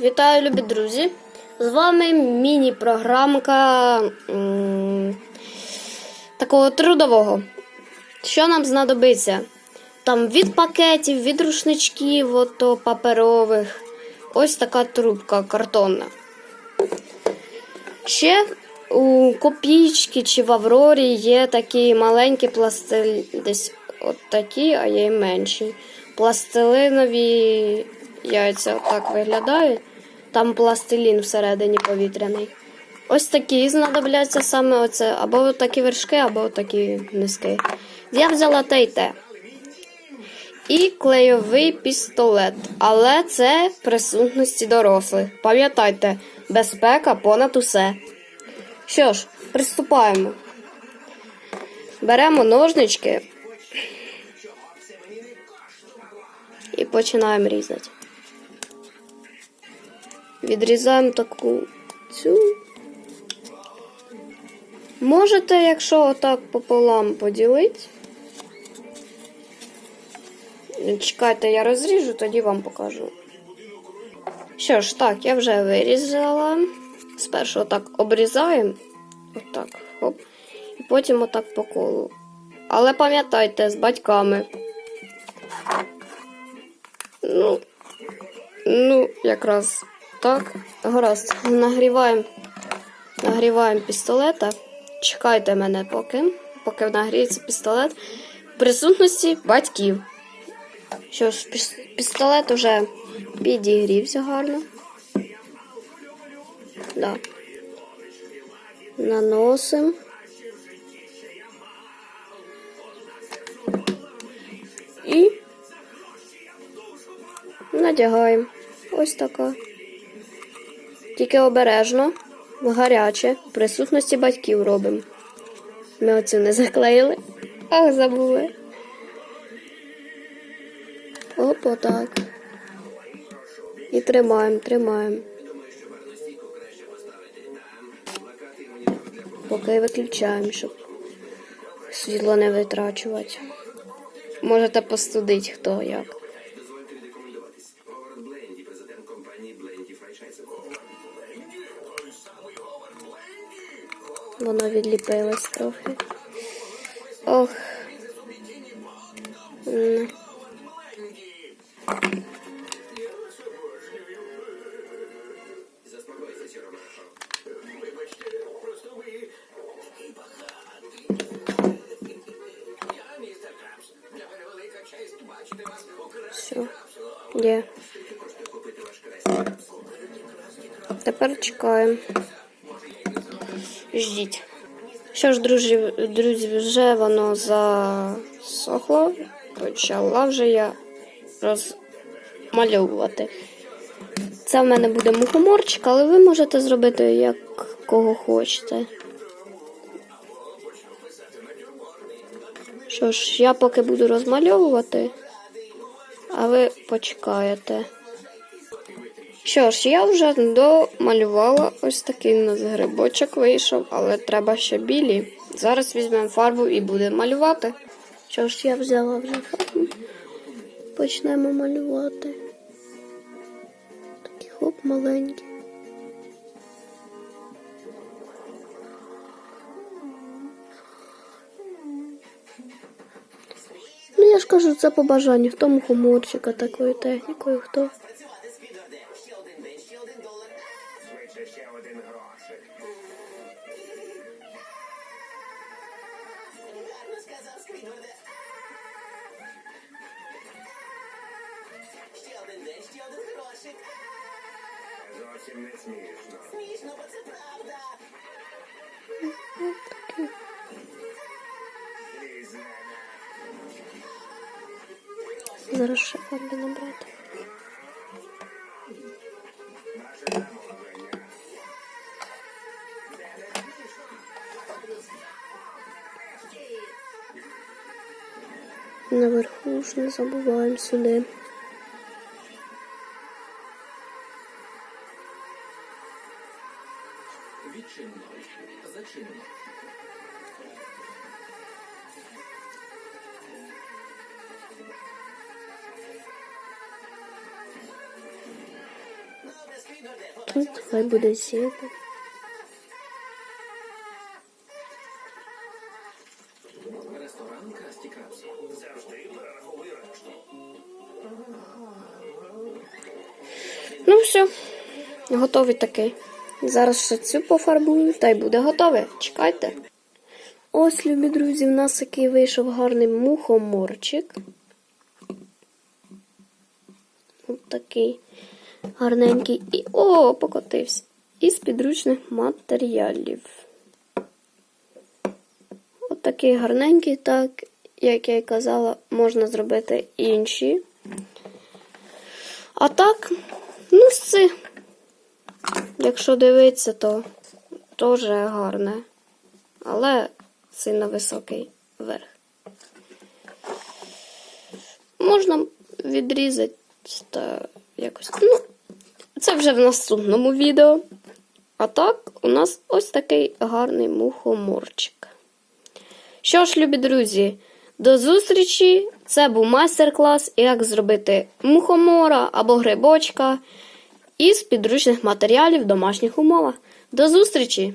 Вітаю, любі друзі! З вами міні-програмка такого трудового. Що нам знадобиться? Там від пакетів, від рушничків, ото паперових. Ось така трубка картонна. Ще у копійки чи в Аврорі є такі маленькі пластилі, десь от такі, а є й менші. Пластилинові яйця отак виглядають. Там пластилін всередині повітряний. Ось такі знадобляться саме оце, або такі вершки, або такі низки. Я взяла те й те. І клейовий пістолет. Але це присутності дорослих. Пам'ятайте, безпека понад усе. Що ж, приступаємо. Беремо ножнички і починаємо різати. Відрізаємо таку цю. Можете, якщо отак пополам поділити. Чекайте, я розріжу, тоді вам покажу. Що ж, так, я вже вирізала. Спершу отак обрізаємо. Отак, хоп. І потім отак по колу. Але пам'ятайте, з батьками. Ну, ну, якраз так. Гаразд. Нагріваємо. Нагріваємо пістолета. Чекайте мене поки. Поки нагріється пістолет. В присутності батьків. Що ж, пістолет уже підігрівся гарно. Да. Наносимо. І надягаємо. Ось така. Тільки обережно, гаряче, в присутності батьків робимо. Ми оцю не заклеїли. Ах, забули. Оп, отак. І тримаємо, тримаємо. Поки виключаємо, щоб світло не витрачувати. Можете постудити хто як. Воно відліпилось трохи. Ох. М. Все. Є. Тепер чекаємо. Ждіть. Що ж, друзі, друзі, вже воно засохло. Почала вже я розмальовувати. Це в мене буде мухоморчик, але ви можете зробити як кого хочете. Що ж, я поки буду розмальовувати, а ви почекаєте. Що ж, я вже домалювала ось такий у нас грибочок вийшов, але треба ще білі. Зараз візьмемо фарбу і будемо малювати. Що ж, я взяла вже фарбу. Почнемо малювати. Такий хоп маленький. Ну, я ж кажу, це по бажанню. Хто мухоморчика такою технікою, хто. Смішно. Бо це правда. Зараз ще фарби набрати. Наверху ж не забуваємо сюди. Відчинно. Зачинено. Тут хай буде сіти. Ресторан Красті Крабс. Ну все, готовий такий. Зараз ще цю пофарбую, та й буде готове. Чекайте. Ось, любі друзі, в нас такий вийшов гарний мухоморчик. Ось такий гарненький. І о, покотився. Із підручних матеріалів. От такий гарненький, так, як я й казала, можна зробити інші. А так, ну це, якщо дивитися, то теж гарне. Але сильно високий верх. Можна відрізати та якось. Ну, це вже в наступному відео. А так, у нас ось такий гарний мухоморчик. Що ж, любі друзі, до зустрічі! Це був майстер-клас, як зробити мухомора або грибочка із підручних матеріалів в домашніх умовах. До зустрічі!